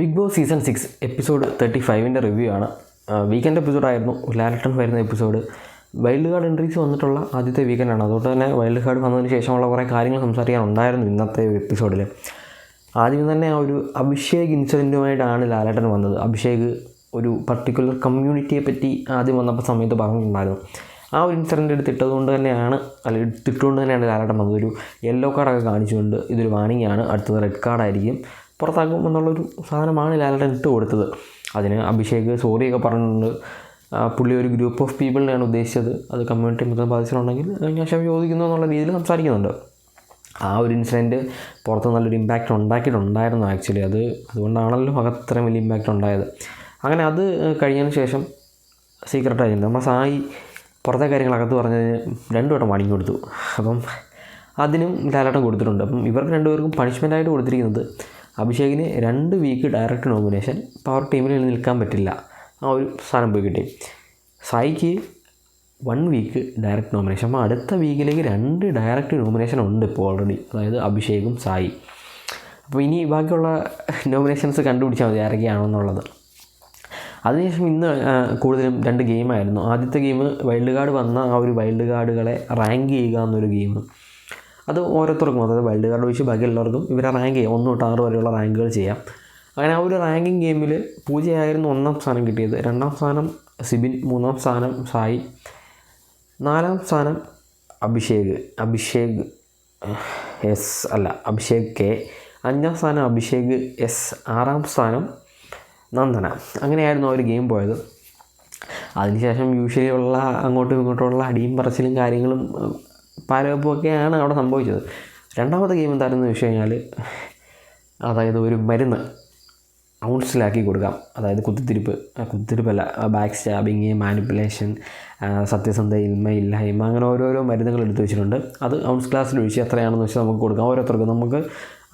Bigg Boss season six episode thirty ഫൈവിന്റെ review ആണ്. Weekend എപ്പിസോഡായിരുന്നു ലാലട്ടൺ വരുന്ന എപ്പിസോഡ് വൈൽഡ് കാർഡ് എൻട്രീസ് വന്നിട്ടുള്ള ആദ്യത്തെ വീക്കെൻഡാണ് അതുകൊണ്ട് തന്നെ വൈൽഡ് കാർഡ് വന്നതിന് ശേഷമുള്ള കുറേ കാര്യങ്ങൾ സംസാരിക്കാനുണ്ടായിരുന്നു ഇന്നത്തെ ഒരു എപ്പിസോഡിൽ ആദ്യം തന്നെ ആ ഒരു അഭിഷേക് ഇൻസിഡന്റുമായിട്ടാണ് ലാലേട്ടൻ വന്നത്. അഭിഷേക് ഒരു പർട്ടിക്കുലർ കമ്മ്യൂണിറ്റിയെ പറ്റി ആദ്യം വന്നപ്പോൾ സമയത്ത് പറഞ്ഞിട്ടുണ്ടായിരുന്നു. ആ ഒരു ഇൻസിഡന്റ് എടുത്തിട്ടത് കൊണ്ട് തന്നെയാണ് അല്ല എടുത്തിട്ടുകൊണ്ട് തന്നെയാണ് ലാലേട്ടൻ വന്നത്. ഒരു യെല്ലോ കാർഡൊക്കെ കാണിച്ചുകൊണ്ട് ഇതൊരു വാണിംഗ് ആണ് അടുത്തത് റെഡ് കാർഡായിരിക്കും പുറത്താക്കും എന്നുള്ളൊരു സാധനമാണ് ലാലേട്ടൻ ഇട്ട് കൊടുത്തത്. അതിന് അഭിഷേക് സോറിയൊക്കെ പറഞ്ഞിട്ടുണ്ട്. പുള്ളി ഒരു ഗ്രൂപ്പ് ഓഫ് പീപ്പിളിനെയാണ് ഉദ്ദേശിച്ചത്. അത് കമ്മ്യൂണിറ്റി മൊത്തം ബാധിച്ചിട്ടുണ്ടെങ്കിൽ ഞാൻ ക്ഷമ ചോദിക്കുന്നു എന്നുള്ള രീതിയിൽ സംസാരിക്കുന്നുണ്ട്. ആ ഒരു ഇൻസിഡന്റ് പുറത്ത് നല്ലൊരു ഇമ്പാക്റ്റ് ഉണ്ടാക്കിയിട്ടുണ്ടായിരുന്നു ആക്ച്വലി അത് അതുകൊണ്ടാണല്ലോ അകത്ത് ഇത്രയും വലിയ ഇമ്പാക്റ്റ് ഉണ്ടായത്. അങ്ങനെ അത് കഴിഞ്ഞതിന് ശേഷം സീക്രട്ട് ആയിരുന്നു നമ്മൾ സായി പുറത്തെ കാര്യങ്ങൾ അകത്ത് പറഞ്ഞതിന് രണ്ടു വട്ടം വാണിംഗ് കൊടുത്തു. അപ്പം അതിനും ലാലാട്ടം കൊടുത്തിട്ടുണ്ട്. അപ്പം ഇവർക്ക് രണ്ടുപേർക്കും പണിഷ്മെന്റായിട്ട് കൊടുത്തിരിക്കുന്നത് അഭിഷേകിന് രണ്ട് വീക്ക് ഡയറക്റ്റ് നോമിനേഷൻ പവർ ടീമിൽ നിൽക്കാൻ പറ്റില്ല. ആ ഒരു സ്ഥാനം പോയി കിട്ടി. സായിക്ക് വൺ വീക്ക് ഡയറക്റ്റ് നോമിനേഷൻ അപ്പോൾ അടുത്ത വീക്കിലേക്ക് രണ്ട് ഡയറക്റ്റ് നോമിനേഷൻ ഉണ്ട് ഇപ്പോൾ ഓൾറെഡി അതായത് അഭിഷേകും സായി. അപ്പോൾ ഇനി ബാക്കിയുള്ള നോമിനേഷൻസ് കണ്ടുപിടിച്ചാൽ മതി ആരൊക്കെയാണെന്നുള്ളത് അതിനുശേഷം ഇന്ന് കൂടുതലും രണ്ട് ഗെയിമായിരുന്നു ആദ്യത്തെ ഗെയിം വൈൽഡ് കാർഡ് വന്ന ആ ഒരു വൈൽഡ് കാർഡുകളെ റാങ്ക് ചെയ്യുക എന്നൊരു ഗെയിം അത് ഓരോരുത്തർക്കും അതായത് വൈൽഡ് കാർഡ് വെച്ച് ബാക്കിയുള്ളവർക്കും ഇവരെ റാങ്ക് ചെയ്യാം. ഒന്ന് തൊട്ട് ആറ് വരെയുള്ള റാങ്കുകൾ ചെയ്യാം. അങ്ങനെ ആ ഒരു റാങ്കിങ് ഗെയിമിൽ പൂജയായിരുന്നു ഒന്നാം സ്ഥാനം കിട്ടിയത്. രണ്ടാം സ്ഥാനം സിബിൻ മൂന്നാം സ്ഥാനം സായി നാലാം സ്ഥാനം അഭിഷേക് അഭിഷേക് എസ് അല്ല അഭിഷേക് കെ അഞ്ചാം സ്ഥാനം അഭിഷേക് എസ് ആറാം സ്ഥാനം നന്ദന. അങ്ങനെയായിരുന്നു ആ ഒരു ഗെയിം പോയത്. അതിനുശേഷം യൂഷ്വലി ഉള്ള അങ്ങോട്ടും ഇങ്ങോട്ടുമുള്ള അടിയും പറച്ചിലും കാര്യങ്ങളും പാലവെപ്പൊക്കെയാണ് അവിടെ സംഭവിച്ചത്. രണ്ടാമത്തെ ഗെയിം എന്തായിരുന്നു വെച്ച് കഴിഞ്ഞാൽ അതായത് ഒരു മരുന്ന് ഔൺസിലാക്കി കൊടുക്കാം. അതായത് കുത്തിത്തിരിപ്പ് കുത്തിത്തിരിപ്പല്ല ബാക്ക് സ്റ്റാബിങ് മാനിപ്പുലേഷൻ സത്യസന്ധ ഇല്ലായ്മ അങ്ങനെ ഓരോരോ മരുന്നുകൾ എടുത്തു വെച്ചിട്ടുണ്ട്. അത് ഔൺസ് ക്ലാസ്സിൽ ഒഴിച്ച് എത്രയാണെന്ന് വെച്ചാൽ നമുക്ക് കൊടുക്കാം. ഓരോരുത്തർക്കും നമുക്ക്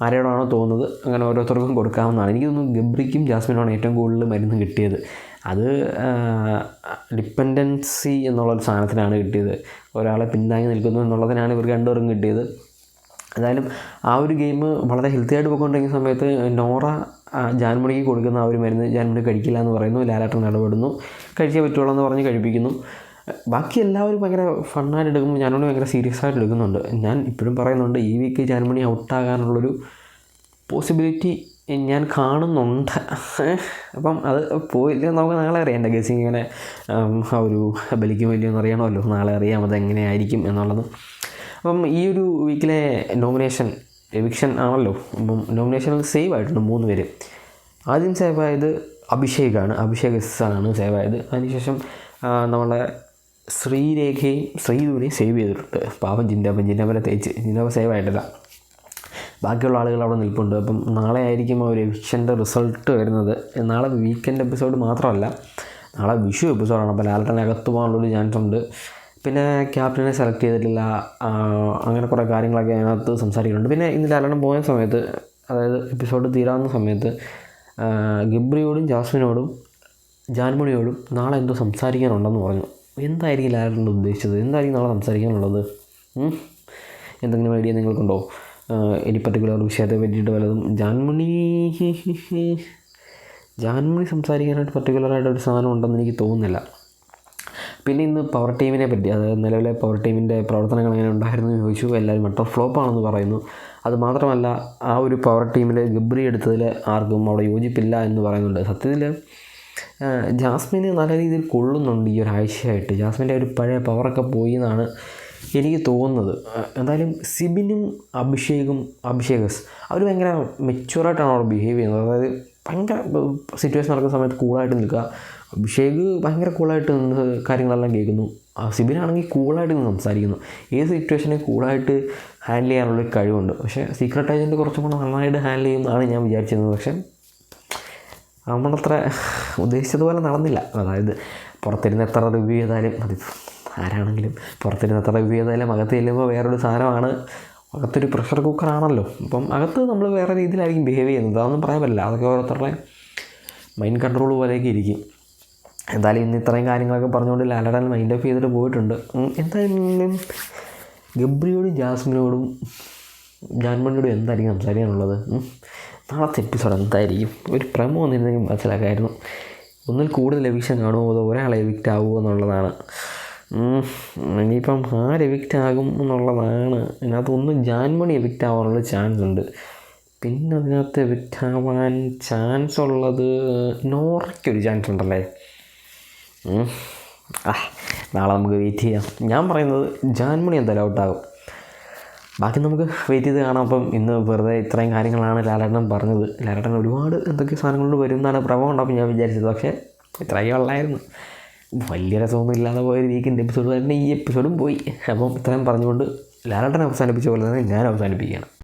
ആരോടാണോ തോന്നുന്നത് അങ്ങനെ ഓരോരുത്തർക്കും കൊടുക്കാവുന്നതാണ്. എനിക്ക് തോന്നുന്നു ഗബ്രിക്കും ജാസ്മിനാണ് ഏറ്റവും കൂടുതൽ മരുന്ന് കിട്ടിയത്. അത് ഡിപ്പെൻഡൻസി എന്നുള്ളൊരു സാധനത്തിനാണ് കിട്ടിയത്. ഒരാളെ പിന്താങ്ങി നിൽക്കുന്നു എന്നുള്ളതിനാണ് ഇവർക്ക് രണ്ടുപേർക്കും കിട്ടിയത്. എന്തായാലും ആ ഒരു ഗെയിം വളരെ ഹെൽത്തി ആയിട്ട് പോയിക്കൊണ്ടിരിക്കുന്ന സമയത്ത് നോറ ജാൻമുണിക്ക് ജാൻമണിക്ക് കൊടുക്കുന്ന ആ ഒരു മരുന്ന് ജാൻമണി കഴിക്കില്ല എന്ന് പറയുന്നു. ലാലാട്ടൻ ഇടപെടുന്നു. കഴിച്ചേ പറ്റുള്ളൂ എന്ന് പറഞ്ഞ് കഴിപ്പിക്കുന്നു. ബാക്കി എല്ലാവരും ഭയങ്കര ഫണ്ണായിട്ട് എടുക്കുമ്പോൾ ജാൻമുണി ഭയങ്കര സീരിയസ് ആയിട്ട് എടുക്കുന്നുണ്ട്. ഞാൻ ഇപ്പോഴും പറയുന്നുണ്ട് ഈ വീക്ക് ജാൻമണി ഔട്ടാകാനുള്ളൊരു പോസിബിലിറ്റി ഞാൻ കാണുന്നുണ്ട്. അപ്പം അത് പോയില്ല നമുക്ക് നാളെ അറിയാം. എന്റെ ഗസ്സിങ് ഇങ്ങനെ ആ ഒരു ബലിക്കും വലിയെന്ന് അറിയണമല്ലോ. നാളെ അറിയാം അത് എങ്ങനെയായിരിക്കും എന്നുള്ളത്. അപ്പം ഈ ഒരു വീക്കിലെ നോമിനേഷൻ എവിക്ഷൻ ആണല്ലോ. അപ്പം നോമിനേഷനിൽ സേവ് ആയിട്ടുണ്ട് മൂന്ന് പേര്. ആദ്യം സേവ് ആയത് അഭിഷേകാണ് അഭിഷേക് ആണ് സേവ് ആയത്. അതിനുശേഷം നമ്മളെ ശ്രീരേഖയും ശ്രീധുവിനെയും സേവ് ചെയ്തിട്ടുണ്ട്. പാവം ജിൻഡാപ്പൻ ജിൻഡാപ്പനെ തേച്ച്. ജിൻഡാപ്പ സേവ് ആയിട്ടില്ല. ബാക്കിയുള്ള ആളുകൾ അവിടെ നിൽപ്പുണ്ട്. അപ്പം നാളെ ആയിരിക്കും ആ ഒരു എവിക്ഷന്റെ റിസൾട്ട് വരുന്നത്. നാളെ വീക്കെൻഡ് എപ്പിസോഡ് മാത്രമല്ല നാളെ വിഷു എപ്പിസോഡാണ് അപ്പോൾ ലാലട്ടനെ അകത്ത് പോകാനുള്ളൊരു ചാൻസ് ഉണ്ട്. പിന്നെ ക്യാപ്റ്റനെ സെലക്ട് ചെയ്തിട്ടില്ല. അങ്ങനെ കുറേ കാര്യങ്ങളൊക്കെ അതിനകത്ത് സംസാരിക്കുന്നുണ്ട്. പിന്നെ ഇന്ന് ലാലട്ടൻ പോയ സമയത്ത് അതായത് എപ്പിസോഡ് തീരാവുന്ന സമയത്ത് ഗിബ്രിയോടും ജാസ്മിനോടും ജാൻമണിയോടും നാളെ എന്തോ സംസാരിക്കാനുണ്ടെന്ന് പറഞ്ഞു. എന്തായിരിക്കും ലാലട്ടന്റെ ഉദ്ദേശിച്ചത്? എന്തായിരിക്കും നാളെ സംസാരിക്കാനുള്ളത്? എന്തെങ്കിലും ഐഡിയ നിങ്ങൾക്കുണ്ടോ? ഇനി പർട്ടിക്കുലർ വിഷയത്തെ പറ്റിയിട്ട് വല്ലതും ജാൻമണി ജാൻമണി സംസാരിക്കാനായിട്ട് പർട്ടിക്കുലറായിട്ട് ഒരു സാധനം ഉണ്ടെന്ന് എനിക്ക് തോന്നുന്നില്ല. പിന്നെ ഇന്ന് പവർ ടീമിനെ പറ്റി അതായത് നിലവിലെ പവർ ടീമിന്റെ പ്രവർത്തനങ്ങൾ എങ്ങനെ ഉണ്ടായിരുന്നു എന്ന് ചോദിച്ചു. എല്ലാവരും മട്ടർ ഫ്ലോപ്പ് ആണെന്ന് പറയുന്നു. അതുമാത്രമല്ല ആ ഒരു പവർ ടീമിൽ ഗബ്രി എടുത്തതിൽ ആർക്കും അവിടെ യോജിപ്പില്ല എന്ന് പറയുന്നുണ്ട്. സത്യത്തിൽ ജാസ്മിന് നല്ല രീതിയിൽ കൊള്ളുന്നുണ്ട് ഈ ഒരാഴ്ചയായിട്ട്. ജാസ്മിന്റെ ഒരു പഴയ പവറൊക്കെ പോയി എന്നാണ് എനിക്ക് തോന്നുന്നത് എന്തായാലും സിബിനും അഭിഷേകും അഭിഷേകസ് അവർ ഭയങ്കര മെച്യൂറായിട്ടാണ് അവർ ബിഹേവ് ചെയ്യുന്നത്. അതായത് ഭയങ്കര സിറ്റുവേഷൻ നടക്കുന്ന സമയത്ത് കൂളായിട്ട് നിൽക്കുക. അഭിഷേക് ഭയങ്കര കൂളായിട്ട് നിന്ന് കാര്യങ്ങളെല്ലാം കേൾക്കുന്നു. സിബിനാണെങ്കിൽ കൂളായിട്ട് നിന്ന് സംസാരിക്കുന്നു. ഏത് സിറ്റുവേഷനെ കൂളായിട്ട് ഹാൻഡിൽ ചെയ്യാനുള്ളൊരു കഴിവുണ്ട്. പക്ഷേ സീക്രട്ട് ഏജന്റ് കുറച്ചും കൂടെ നന്നായിട്ട് ഹാൻഡിൽ ചെയ്യുമെന്നാണ് ഞാൻ വിചാരിച്ചിരുന്നത്. പക്ഷേ നമ്മളത്ര ഉദ്ദേശിച്ചതുപോലെ നടന്നില്ല. അതായത് പുറത്തിരുന്ന് എത്ര റിവ്യൂ ചെയ്താലും അത് ആരാണെങ്കിലും പുറത്തിരുന്ന് അത്ര റിവ്യൂ ചെയ്യുന്നതിലും അകത്ത് ചെല്ലുമ്പോൾ വേറൊരു സാധനമാണ്. അകത്തൊരു പ്രഷർ കുക്കറാണല്ലോ അപ്പം അകത്ത് നമ്മൾ വേറെ രീതിയിലായിരിക്കും ബിഹേവ് ചെയ്യുന്നത്. അതൊന്നും പറയാൻ പറ്റില്ല. അതൊക്കെ ഓരോരുത്തരുടെ മൈൻഡ് കൺട്രോൾ പോലെയൊക്കെ ഇരിക്കും. എന്തായാലും ഇന്ന് ഇത്രയും കാര്യങ്ങളൊക്കെ പറഞ്ഞുകൊണ്ട് ലാലടാൻ മൈൻഡ് ഓഫ് ചെയ്തിട്ട് പോയിട്ടുണ്ട്. എന്തായാലും ഗബ്രിയോടും ജാസ്മിനോടും ജാൻമണിയോടും എന്തായിരിക്കും സംസാരിക്കാനുള്ളത്? നാളത്തെ എപ്പിസോഡ് എന്തായിരിക്കും? ഒരു പ്രമോ വന്നിരുന്നെങ്കിൽ മനസ്സിലാക്കായിരുന്നു. ഒന്നിൽ കൂടുതൽ എവിക്ഷൻ കാണുമോ അതോ ഒരാളെ എവിക്റ്റ് ആവുമോ എന്നുള്ളതാണ്. ഇനിയിപ്പം ആര് എവിക്റ്റ് ആകും എന്നുള്ളതാണ്. ഇതിനകത്ത് ഒന്ന് ജാൻമണി എവിക്റ്റ് ആവാനുള്ള ചാൻസ് ഉണ്ട്. പിന്നെ അതിനകത്ത് എവിക്റ്റ് ആവാൻ ചാൻസ് ഉള്ളത് നോറയ്ക്കൊരു ചാൻസ് ഉണ്ടല്ലേ. ആ നാളെ നമുക്ക് വെയിറ്റ് ചെയ്യാം. ഞാൻ പറയുന്നത് ജാൻമണി എന്തായാലും ഔട്ടാകും ബാക്കി നമുക്ക് വെയിറ്റ് ചെയ്ത് കാണാം. അപ്പം ഇന്ന് വെറുതെ ഇത്രയും കാര്യങ്ങളാണ് ലാലേട്ടൻ പറഞ്ഞത്. ലാലേട്ടൻ ഒരുപാട് എന്തൊക്കെ സാധനങ്ങളിൽ വരും എന്നാണ് പ്രഭവം ഉണ്ടാവും ഞാൻ വിചാരിച്ചത് പക്ഷേ ഇത്രയൊക്കെ ഉള്ളായിരുന്നു. വലിയ രസമൊന്നും ഇല്ലാതെ പോയൊരു വീക്കിന്റെ എപ്പിസോഡ് തന്നെ ഈ എപ്പിസോഡും പോയി. അപ്പം ഇത്രയും പറഞ്ഞുകൊണ്ട് ലാലട്ടൻ അവസാനിപ്പിച്ച പോലെ തന്നെ ഞാൻ അവസാനിപ്പിക്കുകയാണ്.